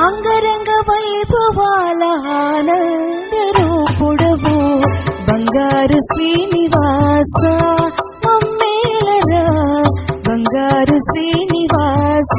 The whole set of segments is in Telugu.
అంగరంగ వైభవాల ఆనంద రూపుడవు బంగారు శ్రీనివాస మమ్మేలరా బంగారు శ్రీనివాస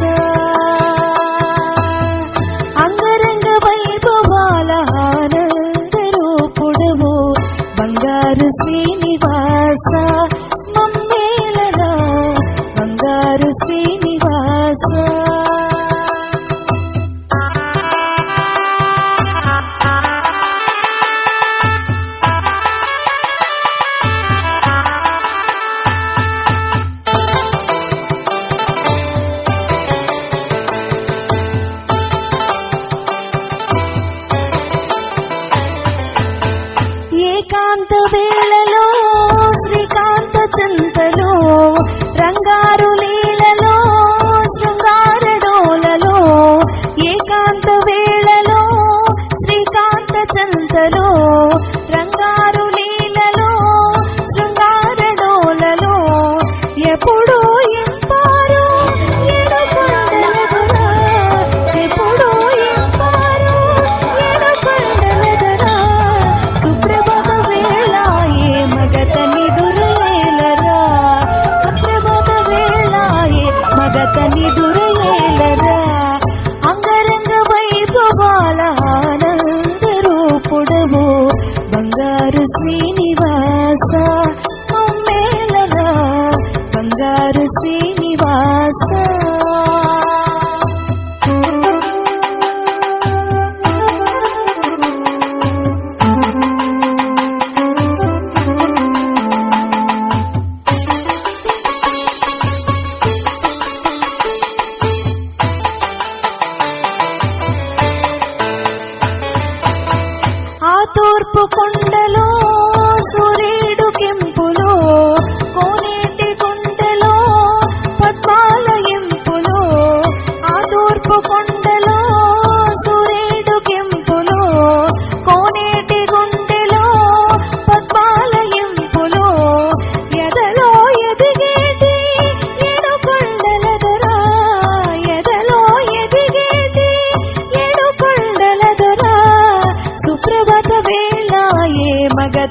తూర్పు కొండలో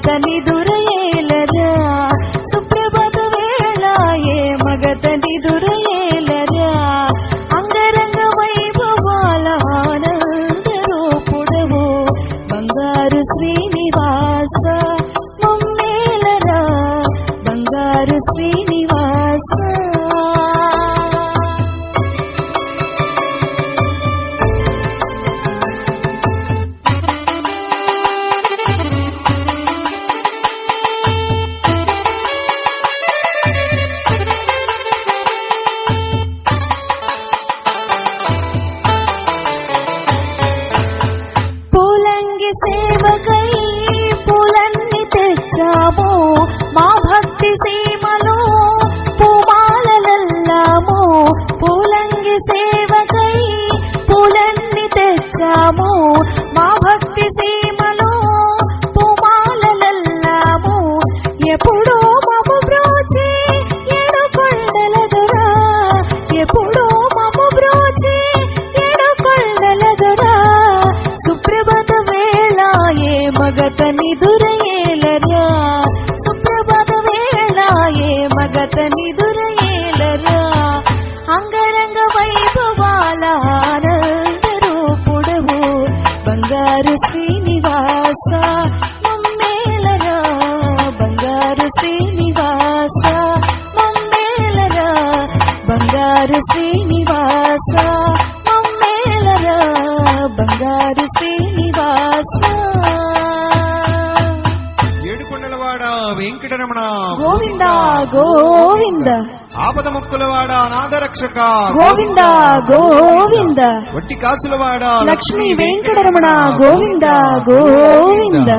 మగతని దురయేలరా. సుప్రభాత వేళ ఏ మగతని దురయేలరా. అంగరంగ వైభవాల ఆనంద రూపుడవు బంగారు శ్రీనివాస మమ్మేలరా బంగారు శ్రీ భక్తి సీమలో పూమాలలల్లాము పూలంగి సేవకై పూలన్ని తెచ్చాము మా భక్తి సీమలో పూమాలలల్లాము ఎప్పుడో మము బ్రోచి ఏడు కొండల దొరా ఎప్పుడో మము బ్రోచి ఏడు కొండల సుప్రభత వేళ ఏ మగత నిదురయేలరా జగత నిదురయేలరా అంగరంగ వైభవాల ఆనంద రూపుడవు బంగారు శ్రీనివాస మమ్మేలరా? బంగారు శ్రీనివాస మమ్మేలరా? బంగారు శ్రీనివాస మమ్మేలరా? బంగారు శ్రీ వెంకటరమణ గోవింద గోవింద. ఆపద ముక్కులవాడ నాదరక్షక గోవింద గోవింద. వట్టి కాసులవాడ లక్ష్మీ వెంకటరమణ గోవింద. గోవింద.